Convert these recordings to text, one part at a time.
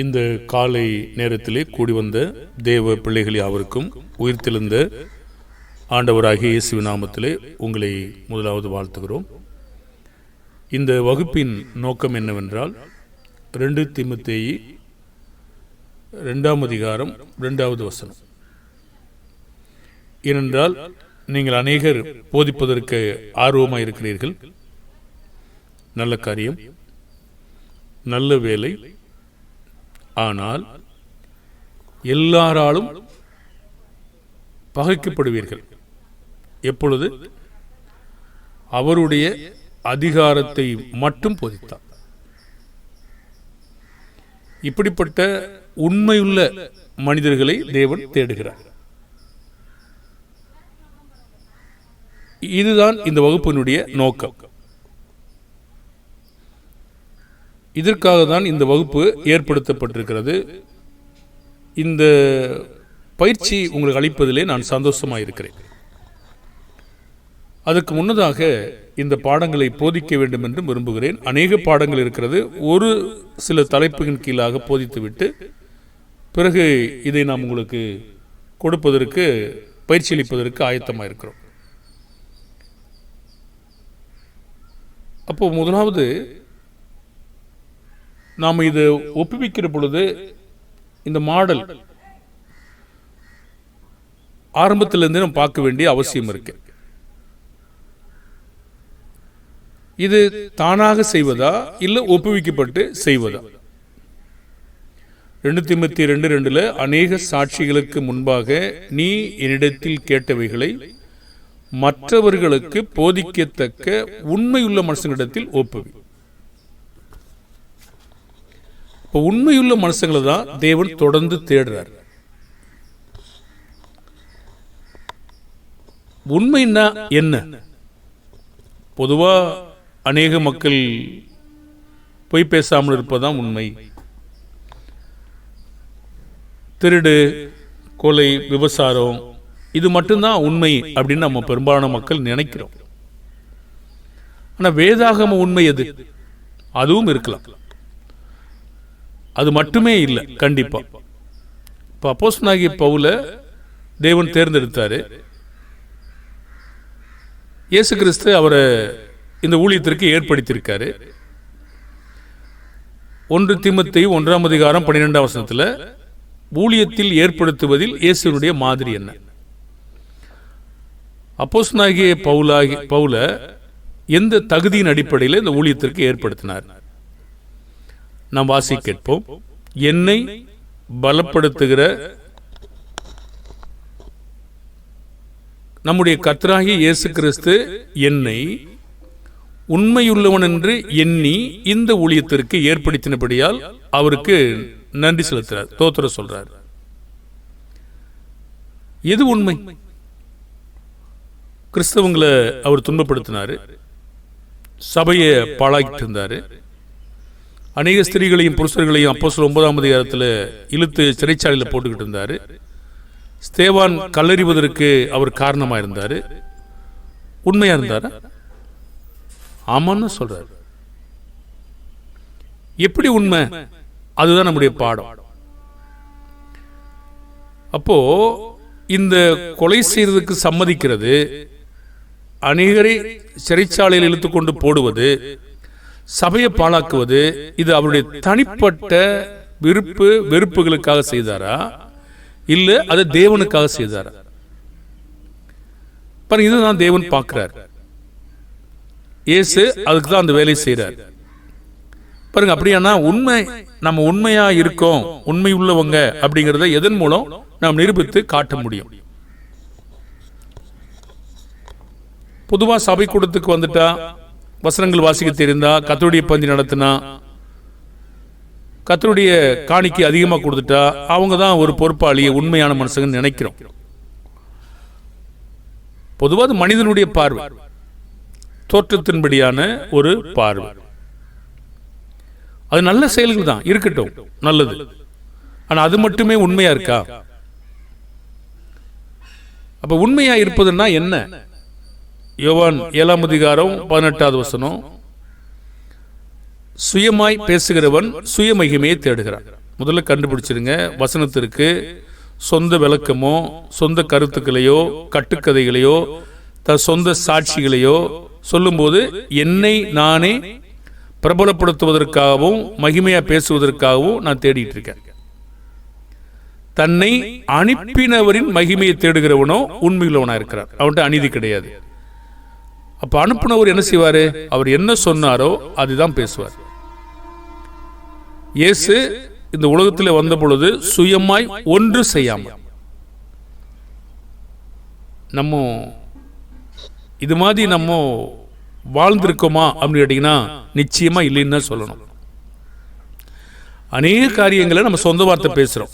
இந்த காலை நேரத்திலே கூடி வந்த தேவ பிள்ளைகள் யாவருக்கும் உயிர்த்தெழுந்த ஆண்டவராகிய இயேசு நாமத்திலே உங்களை முதலாவது வாழ்த்துகிறோம். இந்த வகுப்பின் நோக்கம் என்னவென்றால் ரெண்டு திமுத்தேயி ரெண்டாம் அதிகாரம் ரெண்டாவது வசனம். ஏனென்றால் நீங்கள் அநேகர் போதிப்பதற்கு ஆர்வமாக இருக்கிறீர்கள். நல்ல காரியம் நல்ல வேலை ஆனால் எல்லாராலும் பகைக்கப்படுவீர்கள். எப்பொழுது? அவருடைய அதிகாரத்தை மட்டும் போதித்தார். இப்படிப்பட்ட உண்மையுள்ள மனிதர்களை தேவன் தேடுகிறார். இதுதான் இந்த வகுப்பினுடைய நோக்கம். இதற்காக தான் இந்த வகுப்பு ஏற்படுத்தப்பட்டிருக்கிறது. இந்த பயிற்சி உங்களுக்கு அளிப்பதிலே நான் சந்தோஷமாக இருக்கிறேன் அதுக்கு முன்னதாக இந்த பாடங்களை போதிக்க வேண்டும் என்று விரும்புகிறேன். அநேக பாடங்கள் இருக்கிறது. ஒரு சில தலைப்புகளின் கீழாக போதித்துவிட்டு பிறகு இதை நாம் உங்களுக்கு கொடுப்பதற்கு பயிற்சி அளிப்பதற்கு ஆயத்தமாக இருக்கிறோம் அப்போ முதலாவது நாம் இது ஒப்புவிக்கிற பொழுது இந்த மாடல் ஆரம்பத்திலிருந்து நம்ம பார்க்க வேண்டிய அவசியம் இருக்கு. இது தானாக செய்வதா இல்லை ஒப்புவிக்கப்பட்டு செய்வதா? ரெண்டு திமுத்தி ரெண்டு ரெண்டுல அநேக சாட்சிகளுக்கு முன்பாக நீ என்னிடத்தில் கேட்டவைகளை மற்றவர்களுக்கு போதிக்கத்தக்க உண்மையுள்ள மனுஷனிடத்தில் ஒப்புவி. இப்போ உண்மையுள்ள மனுஷங்களை தான் தேவன் தொடர்ந்து தேடுறார். உண்மைன்னா என்ன? பொதுவாக அநேக மக்கள் பொய் பேசாமல் இருப்பதுதான் உண்மை. திருடு கொலை விபசாரம் இது மட்டும்தான் உண்மை அப்படின்னு நம்ம பெரும்பாலான மக்கள் நினைக்கிறோம். ஆனால் வேதாகம உண்மை எது? அதுவும் இருக்கலாம். அது மட்டுமே இல்லை கண்டிப்பா. இப்போ அப்போஸ் நாகி பவுல தேவன் தேர்ந்தெடுத்தாரு. இயேசு கிறிஸ்து அவரை இந்த ஊழியத்திற்கு ஏற்படுத்தியிருக்காரு. ஒன்று திமுத்தி ஒன்றாம் அதிகாரம் பன்னிரெண்டாம் வசனத்தில் ஊழியத்தில் ஏற்படுத்துவதில் இயேசுனுடைய மாதிரி என்ன? அப்போஸ் நாகிய பவுலாகி பவுல எந்த தகுதியின் அடிப்படையில் இந்த ஊழியத்திற்கு ஏற்படுத்தினார்? நாம் வாசி கேட்போம் என்னை பலப்படுத்துகிற நம்முடைய கத்ராகி இயேசு கிறிஸ்து என்னை உண்மையுள்ளவன் என்று எண்ணி இந்த ஊழியத்திற்கு ஏற்படுத்தினபடியால் அவருக்கு நன்றி செலுத்துறார். தோத்திர சொல்றார். எது உண்மை? கிறிஸ்தவங்களை அவர் துன்பப்படுத்தினாரு. சபையை பாழாக்கிட்டு இருந்தாரு. அநேக ஸ்திரீகளையும் புருஷர்களையும் அப்போ சொல்ல ஒன்பதாம் அதிகாரத்தில் இழுத்து சிறைச்சாலையில் போட்டுக்கிட்டு இருந்தார். ஸ்தேவான் கல்லறிவதற்கு அவர் காரணமா இருந்தார். உண்மையா இருந்தார்? ஆமான்னு சொல்கிறார் எப்படி உண்மை? அதுதான் நம்முடைய பாடம். அப்போ இந்த கொலை செய்ததுக்கு சம்மதிக்கிறது அநேகரை சிறைச்சாலையில் இழுத்துக்கொண்டு போடுவது சபையை பாழாக்குவது இது அவருடைய தனிப்பட்ட விருப்பு வெறுப்புகளுக்காக செய்தாரா? இல்லை அதை தேவனுக்காக செய்தாரா? பாருங்க இதுதான் தேவன் பார்க்கிறார். இயேசு அதுக்கு தான் அந்த வேலையை செய்கிறார் பாருங்க அப்படியானா உண்மை நம்ம உண்மையா இருக்கோம் உண்மை உள்ளவங்க அப்படிங்கிறத எதன் மூலம் நாம் நிரூபித்து காட்ட முடியும்? பொதுவாக சபை கூடத்துக்கு வந்துட்டா வசனங்கள் வாசிக்க தெரிந்தா கத்தருடைய பந்தி நடத்தினா கத்தருடைய காணிக்கை அதிகமாக கொடுத்துட்டா அவங்க தான் ஒரு பொறுப்பாளியை உண்மையான மனுஷங்கன்னு நினைக்கிறோம். பொதுவாக மனிதனுடைய பார்வை. தோற்றத்தின்படியான ஒரு பார்வை. அது நல்ல செயல்கள் தான் இருக்கட்டும் நல்லது. ஆனா அது மட்டுமே உண்மையா இருக்கா? அப்ப உண்மையா இருப்பதுன்னா என்ன? யோவான் ஏழாம் அதிகாரம் பதினெட்டாவது வசனம். சுயமாய் பேசுகிறவன் சுயமகிமையை தேடுகிறான். முதல்ல கண்டுபிடிச்சிருங்க. வசனத்திற்கு சொந்த விளக்கமோ சொந்த கருத்துக்களையோ கட்டுக்கதைகளையோ த சொந்த சாட்சிகளையோ சொல்லும்போது என்னை நானே பிரபலப்படுத்துவதற்காகவும் மகிமையாக பேசுவதற்காகவும் நான் தேடிட்டு இருக்கேன். தன்னை அனுப்பினவரின் மகிமையை தேடுகிறவனோ உண்மையுள்ளவனாக இருக்கிறார் அவன்கிட்ட அநீதி கிடையாது. அப்ப அனுப்புனவர் என்ன செய்வார்? அவர் என்ன சொன்னாரோ அதுதான் பேசுவார். இயேசு இந்த உலகத்தில் வந்த பொழுது சுயமாய் ஒன்று செய்யாமல். நம்ம இது மாதிரி நம்ம வாழ்ந்திருக்கோமா அப்படின்னு கேட்டிங்கன்னா நிச்சயமா இல்லைன்னு தான் சொல்லணும். அநேக காரியங்களை நம்ம சொந்த வார்த்தை பேசுறோம்.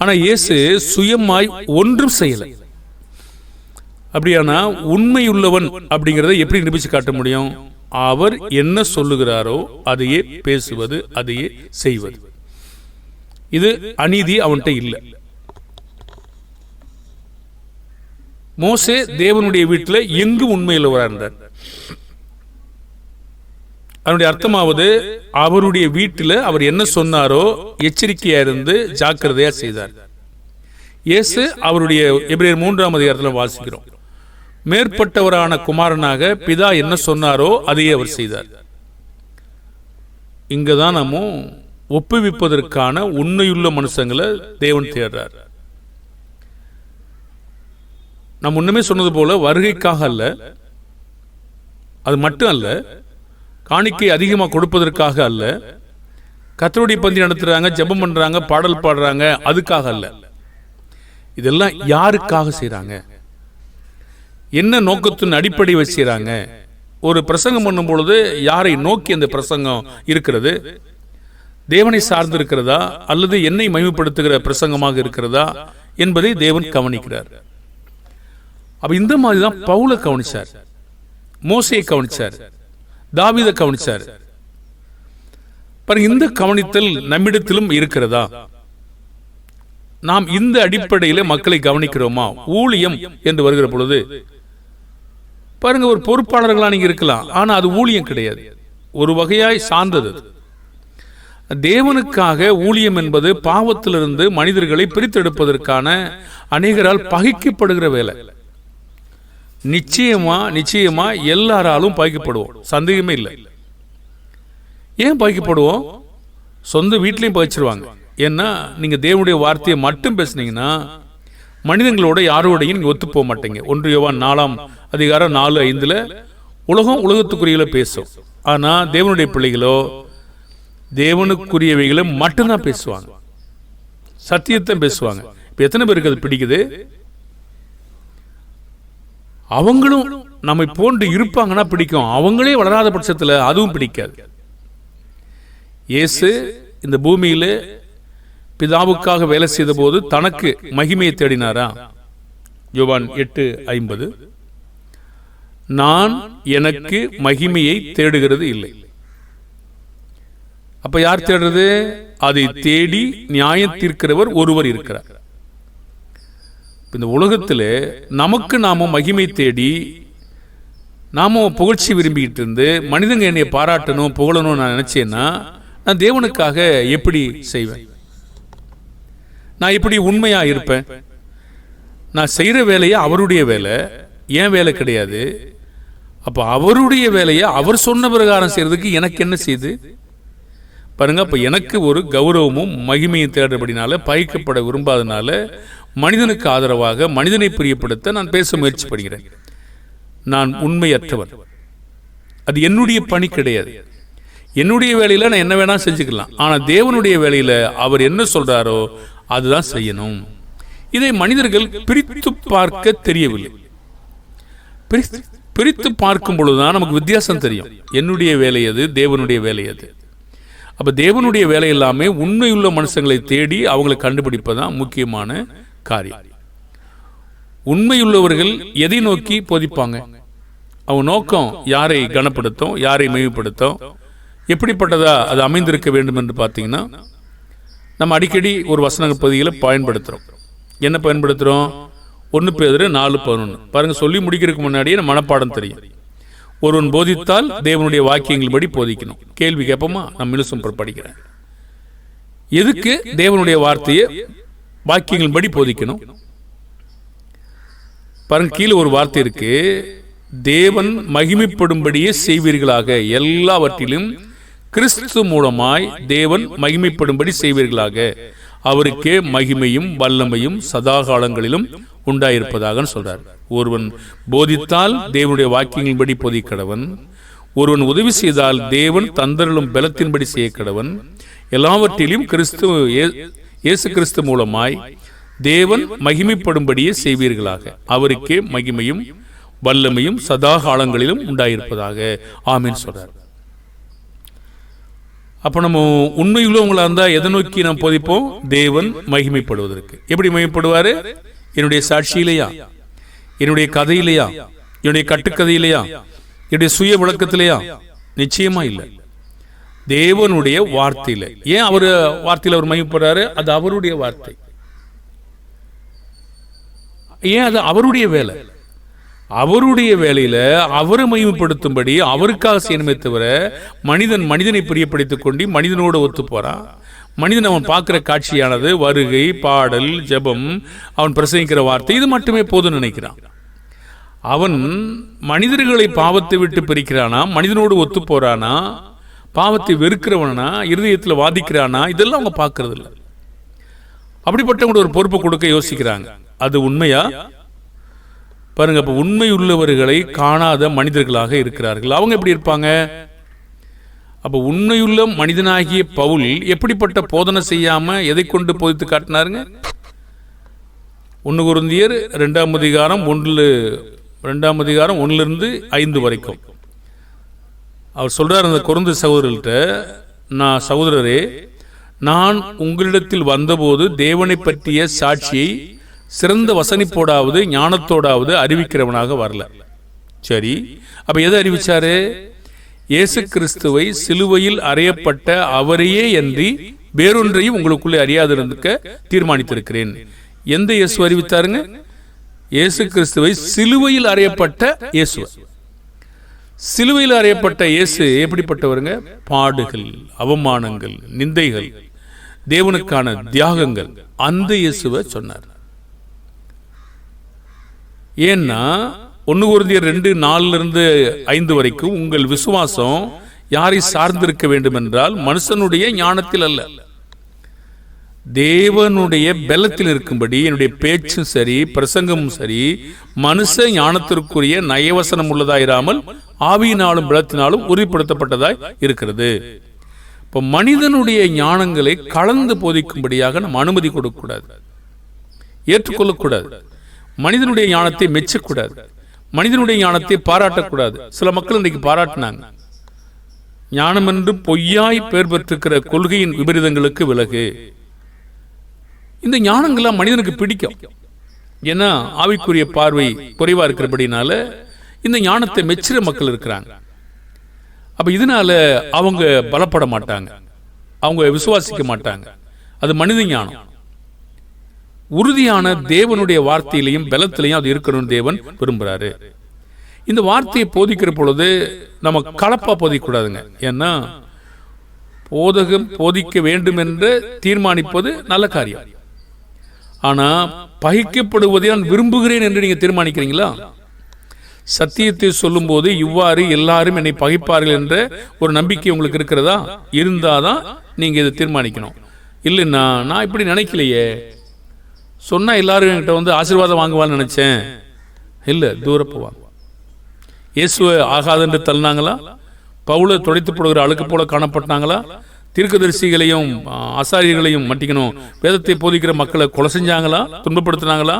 ஆனா இயேசு சுயமாய் ஒன்றும் செய்யலை. அப்படியானா உண்மையுள்ளவன் அப்படிங்கிறத எப்படி நிரூபிச்சு காட்ட முடியும்? அவர் என்ன சொல்லுகிறாரோ அதையே பேசுவது அதையே செய்வது. இது அநீதி அவன்கிட்ட இல்லை. மோசே தேவனுடைய வீட்டில் எங்கும் உண்மையுள்ளவராக இருந்தார்? அதனுடைய அர்த்தமாவது அவருடைய வீட்டில் அவர் என்ன சொன்னாரோ எச்சரிக்கையா இருந்து ஜாக்கிரதையா செய்தார். இயேசு அவருடைய எப்படி மூன்றாம் அதிகாரத்தில் வாசிக்கிறோம். மேற்பட்டவரான குமாரனாக பிதா என்ன சொன்னாரோ அதையே அவர் செய்தார். இங்கதான் நம்ம ஒப்புவிப்பதற்கான உண்மையுள்ள மனுஷங்களை தேவன் தேடுறார். நான் முன்னமே சொன்னது போல வருகைக்காக அல்ல அது மட்டும் அல்ல காணிக்கை அதிகமாக கொடுப்பதற்காக அல்ல கத்தருடைய பந்தி நடத்துறாங்க ஜெபம் பண்றாங்க பாடல் பாடுறாங்க அதுக்காக அல்ல. இதெல்லாம் யாருக்காக செய்கிறாங்க என்ன நோக்கத்தின் அடிப்படை வச்சுறாங்க ஒரு பிரசங்கம் பண்ணும் பொழுது யாரை நோக்கி அந்த பிரசங்கம் இருக்கிறது? தேவனை சார்ந்து இருக்கிறதா? அல்லது என்னை மகிமைப்படுத்துகிற பிரசங்கமாக இருக்கிறதா? என்பதை தேவன் கவனிக்கிறார். அப்ப இந்த மாதிரி தான் பவுலை கவனிச்சார் மோசையை கவனிச்சார் தாவித கவனிச்சார். பாருங்க இந்த கவனித்தல் நம்மிடத்திலும் இருக்கிறதா? நாம் இந்த அடிப்படையில் மக்களை கவனிக்கிறோமா? ஊழியம் என்று வருகிற பொழுது பாருங்க ஒரு பொறுப்பாளர்களாக நீங்கள் இருக்கலாம் ஆனால் அது ஊழியம் கிடையாது. ஒரு வகையாய் சார்ந்தது தேவனுக்காக ஊழியம் என்பது பாவத்திலிருந்து மனிதர்களை பிரித்தெடுப்பதற்கான அநேகரால் பகைக்கப்படுகிற வேலை. நிச்சயமா நிச்சயமா எல்லாராலும் பகைக்கப்படுவோம் சந்தேகமே இல்லை. ஏன் பகைக்கப்படுவோம் சொந்த வீட்லையும் பகிச்சிருவாங்க ஏன்னா நீங்க தேவனுடைய வார்த்தையை மட்டும் பேசுனீங்கன்னா மனிதங்களோட யாரோடையும் ஒத்து போக மாட்டீங்க. ஒன்று யோவான் நாலாம் அதிகாரம் நாலு ஐந்துல உலகம் உலகத்துக்குரியல பேசும். ஆனா தேவனுடைய பிள்ளைகளோ தேவனுக்குரியவைகளை மட்டும்தான் பேசுவாங்க. சத்தியத்தை பேசுவாங்க. இப்போ எத்தனை பேருக்கு அது பிடிக்குது? அவங்களும் நம்மை போன்று இருப்பாங்கன்னா பிடிக்கும். அவங்களே வளராத பட்சத்துல அதுவும் பிடிக்காது. இயேசு இந்த பூமியில பிதாவுக்காக வேலை செய்த போது தனக்கு மகிமையை தேடினாரா? யோவான் எட்டு ஐம்பது. நான் எனக்கு மகிமையை தேடுகிறது இல்லை. அப்ப யார் தேடுறது? அதை தேடி நியாயம் தீர்க்கிறவர் ஒருவர் இருக்கிறார். இந்த உலகத்தில் நமக்கு நாம மகிமை தேடி நாம புகழ்ச்சி விரும்பிக்கிட்டு இருந்து மனிதங்க என்னை பாராட்டணும் புகழணும் நான் நினைச்சேன்னா நான் தேவனுக்காக எப்படி செய்வேன்? நான் இப்படி உண்மையாக இருப்பேன்? நான் செய்கிற வேலையை அவருடைய வேலை ஏன் வேலை கிடையாது. அப்போ அவருடைய வேலையை அவர் சொன்ன பிரகாரம் செய்கிறதுக்கு எனக்கு என்ன செய்யுது பாருங்க அப்போ எனக்கு ஒரு கௌரவமும் மகிமையும் தேடுறபடினால பயிக்கப்பட விரும்பாதனால மனிதனுக்கு ஆதரவாக மனிதனை பிரியப்படுத்த நான் பேச முயற்சி படுகிறேன் நான் உண்மையற்றவன் அது என்னுடைய பணி கிடையாது. என்னுடைய வேலையில் நான் என்ன வேணால் செஞ்சுக்கலாம். ஆனால் தேவனுடைய வேலையில் அவர் என்ன சொல்கிறாரோ அதுதான் செய்யணும். இதை மனிதர்கள் பிரித்து பார்க்க தெரியவில்லை. பிரித்து பார்க்கும் பொழுதுதான் நமக்கு வித்தியாசம் தெரியும். என்னுடைய வேலை அது தேவனுடைய வேலை அது அப்போ தேவனுடைய வேலை எல்லாமே உண்மையுள்ள மனுஷங்களை தேடி அவங்களை கண்டுபிடிப்பதுதான் முக்கியமான காரியம். உண்மையுள்ளவர்கள் எதை நோக்கி போதிப்பாங்க? அவங்க நோக்கம் யாரை கனப்படுத்தும் யாரை மெய்வுப்படுத்தும் எப்படிப்பட்டதா அது அமைந்திருக்க வேண்டும் என்று பார்த்தீங்கன்னா நம்ம அடிக்கடி ஒரு வசன பகுதிகளை பயன்படுத்துகிறோம் என்ன பயன்படுத்துகிறோம் ஒன்று பேர் நாலு பதினொன்று பாருங்க சொல்லி முடிக்கிறதுக்கு முன்னாடியே நம்ம மனப்பாடம் தெரியும். ஒருவன் போதித்தால் தேவனுடைய வாக்கியங்கள் படி போதிக்கணும். கேள்வி கேட்போமா? நான் மினுசம் படிக்கிறேன் எதுக்கு தேவனுடைய வார்த்தையை வாக்கியங்கள் படி போதிக்கணும்? பாருங்க கீழே ஒரு வார்த்தை இருக்கு. தேவன் மகிமைப்படும்படியே செய்வீர்களாக எல்லாவற்றிலும் கிறிஸ்து மூலமாய் தேவன் மகிமைப்படும்படி செய்வீர்களாக. அவருக்கே மகிமையும் வல்லமையும் சதா காலங்களிலும் உண்டாயிருப்பதாக சொல்றார். ஒருவன் போதித்தால் தேவனுடைய வாக்கியங்களின்படி போதிக்கடவன். ஒருவன் உதவி செய்தால் தேவன் தந்தருளும் பலத்தின்படி செய்ய கடவன் எல்லாவற்றிலும் கிறிஸ்து இயேசு கிறிஸ்து மூலமாய் தேவன் மகிமைப்படும்படியே செய்வீர்களாக. அவருக்கே மகிமையும் வல்லமையும் சதா காலங்களிலும் உண்டாயிருப்பதாக. ஆமீன் சொல்றார். அப்ப நம்ம உண்மையுள்ளவங்களா இருந்தா எதை நோக்கி நாம் போதிப்போம்? தேவன் மகிமைப்படுவதற்கு. எப்படி மகிமைப்படுவாரு? என்னுடைய சாட்சியிலையா? என்னுடைய கதையிலையா? என்னுடைய கட்டுக்கதையிலையா? என்னுடைய சுய விளக்கத்திலையா? நிச்சயமா இல்லை. தேவனுடைய வார்த்தையில. ஏன் அவர் வார்த்தையில அவர் மகிமைப்படுறாரு? அது அவருடைய வார்த்தை. ஏன் அது அவருடைய வேலை? அவருடைய வேலையில அவரை மகிமைப்படுத்தும்படி அவருக்காக செய்யணுமே தவிர மனிதன் மனிதனை பிரியப்படுத்திக் கொண்டு மனிதனோடு ஒத்து போறான் மனிதன் அவன் பார்க்குற காட்சியானது வருகை பாடல் ஜெபம் அவன் பிரசங்கிக்கிற வார்த்தை இது மட்டுமே போதும் நினைக்கிறான். அவன் மனிதர்களை பாவத்தை விட்டு பிரிக்கிறானா? மனிதனோடு ஒத்து போறானா பாவத்தை வெறுக்கிறவனா? இருதயத்தில் வாதிக்கிறானா? இதெல்லாம் அவங்க பார்க்கறது இல்லை அப்படிப்பட்டவங்க ஒரு பொறுப்பு கொடுக்க யோசிக்கிறாங்க. அது உண்மையா? பாருங்க இப்போ உண்மை உள்ளவர்களை காணாத மனிதர்களாக இருக்கிறார்கள். அவங்க எப்படி இருப்பாங்க? அப்போ உண்மையுள்ள மனிதனாகிய பவுல் எப்படிப்பட்ட போதனை செய்யாம எதை கொண்டு போதித்து காட்டினாருங்க? ஒன்று குருந்தியர் ரெண்டாம் அதிகாரம் ஒன்று ரெண்டாம் அதிகாரம் ஒன்றிலிருந்து ஐந்து வரைக்கும். அவர் சொல்கிறார் அந்த குறுந்து சகோதரர்கிட்ட நான் சகோதரரே நான் உங்களிடத்தில் வந்தபோது தேவனை பற்றிய சாட்சியை சிறந்த வசனிப்போடாவது ஞானத்தோடாவது அறிவிக்கிறவனாக வரல. சரி அப்ப எதை அறிவிச்சாரு? இயேசு கிறிஸ்துவை சிலுவையில் அறையப்பட்ட அவரையே அன்றி வேறொன்றையும் உங்களுக்குள்ளே அறியாதிருக்க தீர்மானித்திருக்கிறேன். எந்த இயேசு அறிவித்தாருங்க? இயேசு கிறிஸ்துவை சிலுவையில் அறையப்பட்ட இயேசு. சிலுவையில் அறையப்பட்ட இயேசு எப்படிப்பட்டவருங்க? பாடுகள் அவமானங்கள் நிந்தைகள் தேவனுக்கான தியாகங்கள் அந்த இயேசுவை சொன்னார். ஏன்னா ஒன்று குருந்தியர் ரெண்டு நாலுலேருந்து ஐந்து வரைக்கும் உங்கள் விசுவாசம் யாரை சார்ந்திருக்க வேண்டும் என்றால் மனுஷனுடைய ஞானத்தில் அல்ல. தேவனுடைய பலத்தில் இருக்கும்படி என்னுடைய பேச்சும் சரி பிரசங்கமும் சரி மனுஷ ஞானத்திற்குரிய நயவசனம் உள்ளதாயிராமல் ஆவியினாலும் பலத்தினாலும் உறுதிப்படுத்தப்பட்டதாய் இருக்கிறது. இப்போ மனிதனுடைய ஞானங்களை கலந்து போதிக்கும்படியாக நம்ம அனுமதி கொடுக்கக்கூடாது. ஏற்றுக்கொள்ளக்கூடாது. மனிதனுடைய ஞானத்தை மெச்சக்கூடாது. மனிதனுடைய ஞானத்தை பாராட்டக்கூடாது. சில மக்கள் இன்றைக்கு பாராட்டினாங்க. ஞானம் என்று பொய்யாய் பெயர் பெற்றிருக்கிற கொள்கையின் விபரீதங்களுக்கு விலகு. இந்த ஞானங்கள்லாம் மனிதனுக்கு பிடிக்கும். ஏன்னா ஆவிக்குரிய பார்வை குறைவா இருக்கிறபடினால இந்த ஞானத்தை மெச்சுற மக்கள் இருக்கிறாங்க. அப்போ இதனால அவங்க பலப்பட மாட்டாங்க. அவங்க விசுவாசிக்க மாட்டாங்க. அது மனித ஞானம். உறுதியான தேவனுடைய வார்த்தையிலையும் பலத்திலையும் அது இருக்கணும்னு தேவன் விரும்புகிறாரு இந்த வார்த்தையை போதிக்கிற பொழுது நம்ம கலப்பாக போதிக்கூடாதுங்க ஏன்னா போதகம் போதிக்க வேண்டும் என்று தீர்மானிப்பது நல்ல காரியம். ஆனால் பகிக்கப்படுவதை நான் விரும்புகிறேன் என்று நீங்கள் தீர்மானிக்கிறீங்களா? சத்தியத்தை சொல்லும்போது இவ்வாறு எல்லாரும் என்னை பகைப்பார்கள் என்ற ஒரு நம்பிக்கை உங்களுக்கு இருக்கிறதா? இருந்தால் தான் நீங்கள் இதை தீர்மானிக்கணும். இல்லைன்னா நான் இப்படி நினைக்கலையே. சொன்னால் எல்லாரும் என்கிட்ட வந்து ஆசீர்வாதம் வாங்குவான்னு நினச்சேன். இல்லை தூர போவாங்க. இயேசுவை ஆகாதென்று தள்ளினாங்களா? பவுல துடைத்து போடுகிற அழுக்கு போல காணப்பட்டாங்களா? தீர்க்கதரிசிகளையும் ஆசாரியர்களையும் மட்டிக்கணும் வேதத்தை போதிக்கிற மக்களை கொலை செஞ்சாங்களா? துன்பப்படுத்தினாங்களா?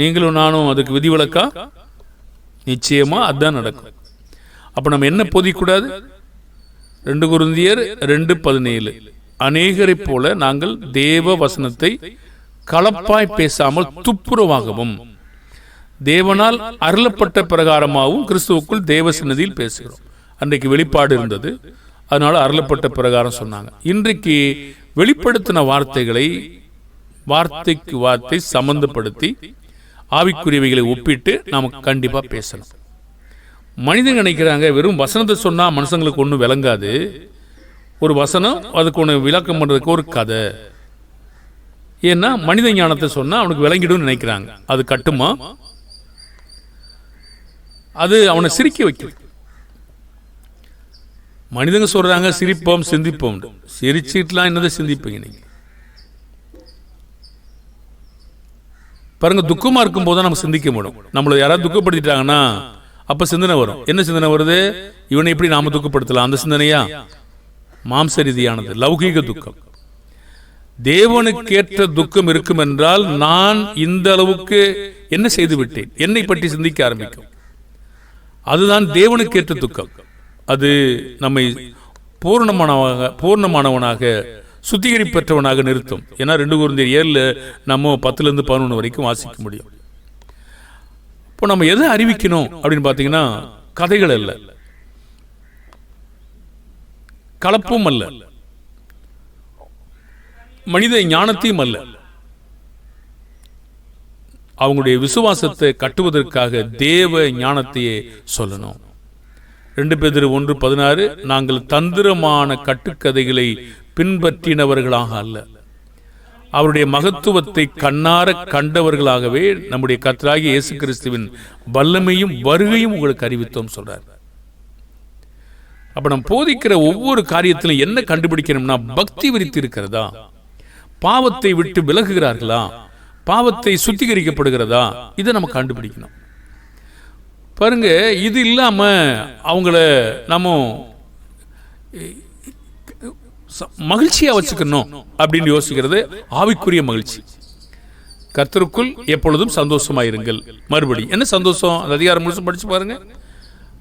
நீங்களும் நானும் அதுக்கு விதிவிலக்கா நிச்சயமாக அதுதான் நடக்கும். அப்போ நம்ம என்ன போதிக்கூடாது ரெண்டு குருந்தியர் ரெண்டு பதினேழு. அநேகரை போல நாங்கள் தேவ வசனத்தை கலப்பாய் பேசாமல் துப்புரவாகவும். தேவனால் அருளப்பட்ட பிரகாரமாகவும் கிறிஸ்துவுக்குள் தேவ சன்னதியில் பேசுகிறோம். அன்றைக்கு வெளிப்பாடு இருந்தது. அதனால அருளப்பட்ட பிரகாரம் சொன்னாங்க. இன்றைக்கு வெளிப்படுத்தின வார்த்தைகளை வார்த்தைக்கு வார்த்தை சம்பந்தப்படுத்தி ஆவிக்குரியவைகளை ஒப்பிட்டு நாம் கண்டிப்பாக பேசணும். மனிதன் நினைக்கிறாங்க வெறும் வசனத்தை சொன்னால் மனுஷங்களுக்கு ஒன்றும் விளங்காது. ஒரு வசனம் அதுக்கு ஒன்று விளக்கம் பண்ணுறதுக்கு ஒரு கதை. ஏன்னா மனித ஞானத்தை சொன்னால் அவனுக்கு விளங்கிடும் நினைக்கிறாங்க. அது கட்டுமா? அது அவனை சிரிக்க வைக்கும் மனிதங்க சொல்றாங்க சிரிப்போம் சிந்திப்போம். சிரிச்சிட்டுலாம் என்னதை சிந்திப்பீங்க நீங்க? பாருங்க துக்கமா இருக்கும் போது நம்ம சிந்திக்க முடியும். நம்மளை யாராவது துக்கப்படுத்திட்டாங்கன்னா அப்ப சிந்தனை வரும். என்ன சிந்தனை வருது? இவனை எப்படி நாம துக்கப்படுத்தலாம்? அந்த சிந்தனையா? மாம்ச ரீதியானது லௌகீக துக்கம். தேவனுக்கேற்ற துக்கம் இருக்கும் என்றால் நான் இந்த அளவுக்கு என்ன செய்து விட்டேன் என்னை பற்றி சிந்திக்க ஆரம்பிக்கும். அதுதான் தேவனுக்கேற்ற துக்கம். அது நம்மை பூர்ணமானவனாக பூர்ணமானவனாக சுத்திகரிப்பற்றவனாக நிறுத்தும். ஏன்னா ரெண்டு குருந்தியர் ஏழில் நம்ம பத்துலேருந்து பதினொன்று வரைக்கும் வாசிக்க முடியும். இப்போ நம்ம எதை அறிவிக்கணும் அப்படின்னு பார்த்தீங்கன்னா கதைகள் அல்ல. கலப்பும் அல்ல. மனித ஞானத்தையும் அல்ல. அவங்களுடைய விசுவாசத்தை கட்டுவதற்காக தேவ ஞானத்தையே சொல்லணும். ரெண்டு பேர் ஒன்று பதினாறு நாங்கள் தந்திரமான கட்டுக்கதைகளை பின்பற்றினவர்களாக அல்ல. அவருடைய மகத்துவத்தை கண்ணார கண்டவர்களாகவே நம்முடைய கர்த்தராகிய இயேசு கிறிஸ்துவின் வல்லமையும் வருகையும் உங்களுக்கு அறிவித்தோம் சொல்றார். அப்ப நம்ம போதிக்கிற ஒவ்வொரு காரியத்திலும் என்ன கண்டுபிடிக்கணும்னா பக்தி விரித்து இருக்கிறதா பாவத்தை விட்டு விலகுகிறார்களா? பாவத்தை சுத்திகரிக்கப்படுகிறதா? இதை நம்ம கண்டுபிடிக்கணும். பாருங்க இது இல்லாமல் அவங்கள நம்ம மகிழ்ச்சியாக வச்சுக்கணும் அப்படின்னு யோசிக்கிறது ஆவிக்குரிய மகிழ்ச்சி. கர்த்தருக்குள் எப்பொழுதும் சந்தோஷமாயிருங்கள். மறுபடி என்ன சந்தோஷம்? அந்த அதிகாரம் முழுசும் படித்து பாருங்க.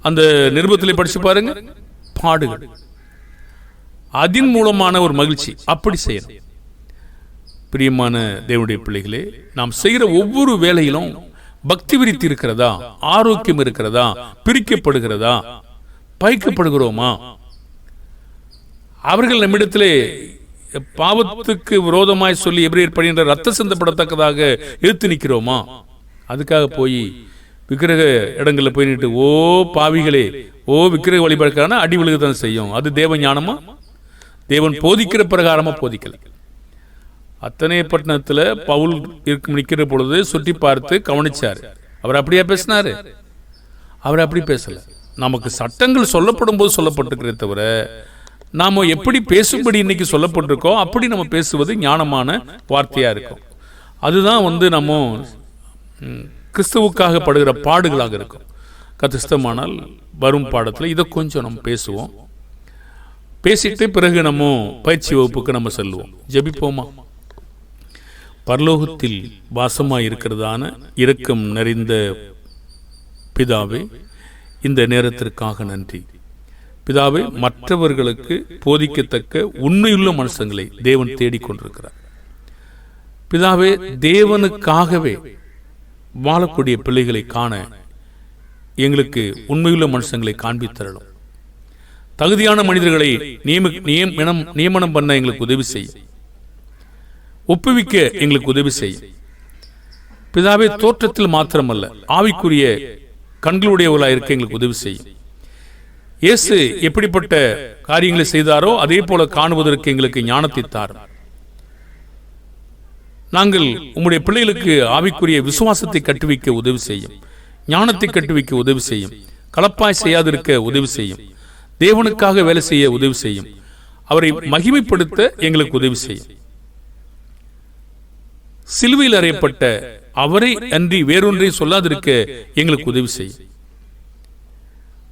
அந்த நிருபத்தில் படித்து பாருங்க. பாடுகள். அதன் மூலமான ஒரு மகிழ்ச்சி. அப்படி செய்யணும். பிரியமான தேவனுடைய பிள்ளைகளே நாம் செய்கிற ஒவ்வொரு வேலையிலும் பக்தி விரித்து இருக்கிறதா ஆரோக்கியம் இருக்கிறதா? பிரிக்கப்படுகிறதா? பயிக்கப்படுகிறோமா அவர்கள் நம்மிடத்திலே பாவத்துக்கு விரோதமாய் சொல்லி எப்படி படுகின்ற ரத்த சிந்தப்படத்தக்கதாக எடுத்து நிற்கிறோமா? அதுக்காக போய் விக்கிரக இடங்களில் போய் நின்று ஓ பாவிகளே ஓ விக்கிரக வழிபாடுக்கான அடி விழுகத்தான் செய்யும். அது தேவ ஞானமா தேவன் போதிக்கிற பிரகாரமா போதிக்கலை. அத்தனை பட்டணத்தில் பவுல் இருக்கு நிற்கிற பொழுது சுற்றி பார்த்து கவனிச்சார். அவர் அப்படியா பேசினாரு? அவர் அப்படி பேசல. நமக்கு சட்டங்கள் சொல்லப்படும் போது சொல்லப்பட்டிருக்கிறே தவிர நாம் எப்படி பேசும்படி இன்னைக்கு சொல்லப்பட்டிருக்கோ அப்படி நம்ம பேசுவது ஞானமான வார்த்தையாக இருக்கும். அதுதான் வந்து நம்ம கிறிஸ்துவுக்காக படுகிற பாடுகளாக இருக்கும். கத்திஸ்தமானால் வரும் பாடத்தில் இதை கொஞ்சம் நம்ம பேசுவோம். பேசிட்டு பிறகு நம்ம பயிற்சி வகுப்புக்கு நம்ம செல்லுவோம் ஜெபிப்போமா? பரலோகத்தில் வாசமாய் இருக்கிறதான இரக்கம் நிறைந்த பிதாவே இந்த நேரத்திற்காக நன்றி. பிதாவே மற்றவர்களுக்கு போதிக்கத்தக்க உண்மையுள்ள மனுஷங்களை தேவன் தேடிக்கொண்டிருக்கிறார். பிதாவே தேவனுக்காகவே வாழக்கூடிய பிள்ளைகளை காண எங்களுக்கு உண்மையுள்ள மனுஷங்களை காண்பித்தரலும் தகுதியான மனிதர்களை நியமனம் நியமனம் பண்ண எங்களுக்கு உதவி செய்யும் ஒப்புவிக்க எங்களுக்கு உதவி செய்யும் பிதாவே தோற்றத்தில் மாத்திரமல்ல ஆவிக்குரிய கண்களுடையவர்களாக இருக்க எங்களுக்கு உதவி செய்யும் இயேசு எப்படிப்பட்ட காரியங்களை செய்தாரோ அதே போல காணுவதற்கு எங்களுக்கு ஞானத்தை தாரும். நாங்கள் உம்முடைய பிள்ளைகளுக்கு ஆவிக்குரிய விசுவாசத்தை கட்டுவிக்க உதவி செய்யும். ஞானத்தை கட்டுவிக்க உதவி செய்யும். கலப்பாய் செய்யாதிருக்க உதவி செய்யும். தேவனுக்காக வேலை செய்ய உதவி செய்யும். அவரை மகிமைப்படுத்த எங்களுக்கு உதவி செய்யும். சிலுவையில் அறையப்பட்ட அவரை அன்றி வேறொன்றையும் சொல்லாதிருக்க எங்களுக்கு உதவி செய்யும்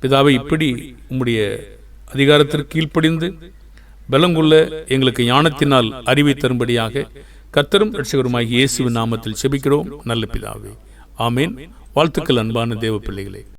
பிதாவை இப்படி உம்முடைய அதிகாரத்திற்கு கீழ்ப்படிந்து பலங்குள்ள எங்களுக்கு ஞானத்தினால் அறிவை தரும்படியாக கத்தரும் ரட்சகருமாகிய இயேசுவின் நாமத்தில் செபிக்கிறோம். நல்ல பிதாவே ஆமேன். வாழ்த்துக்கள் அன்பான தேவ பிள்ளைகளே.